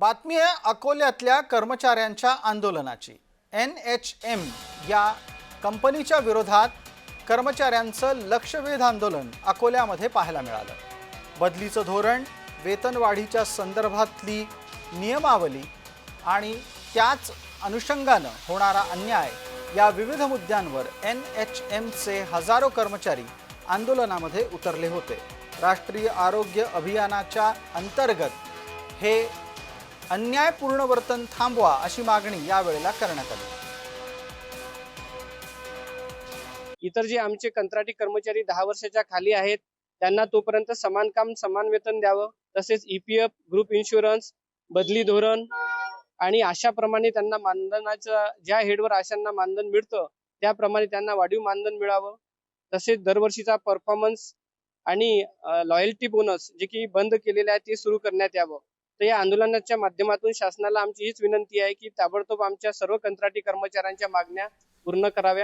बातमी आहे अकोल्यातल्या कर्मचाऱ्यांच्या आंदोलनाची. एन एच एम या कंपनीच्या विरोधात कर्मचाऱ्यांचं लक्षवेध आंदोलन अकोल्यामध्ये पाहायला मिळालं. बदलीचं धोरण वेतनवाढीच्या संदर्भातली नियमावली आणि त्याच अनुषंगानं होणारा अन्याय या विविध मुद्द्यांवर एन एच एमचे हजारो कर्मचारी आंदोलनामध्ये उतरले होते. राष्ट्रीय आरोग्य अभियानाच्या अंतर्गत हे अन्यायपूर्ण वर्तन थांबवा अशी मागणी यावेळेला करण्यात आली. इतर जे आमचे कंत्राटी कर्मचारी दहा वर्षाच्या खाली आहेत त्यांना तोपर्यंत समान काम समान वेतन द्यावं. तसेच ईपीएफ ग्रुप इन्शुरन्स बदली धोरण आणि अशाप्रमाणे त्यांना मानधनाचं ज्या हेडवर आशांना मानधन मिळतं त्याप्रमाणे त्यांना वाढीव मानधन मिळावं. तसेच दरवर्षीचा परफॉर्मन्स आणि लॉयल्टी बोनस जे की बंद केलेले आहे ते सुरू करण्यात यावं. तर या आंदोलनाच्या माध्यमातून शासनाला आमची हीच विनंती आहे की ताबडतोब आमच्या सर्व कंत्राटी कर्मचाऱ्यांच्या मागण्या पूर्ण कराव्या.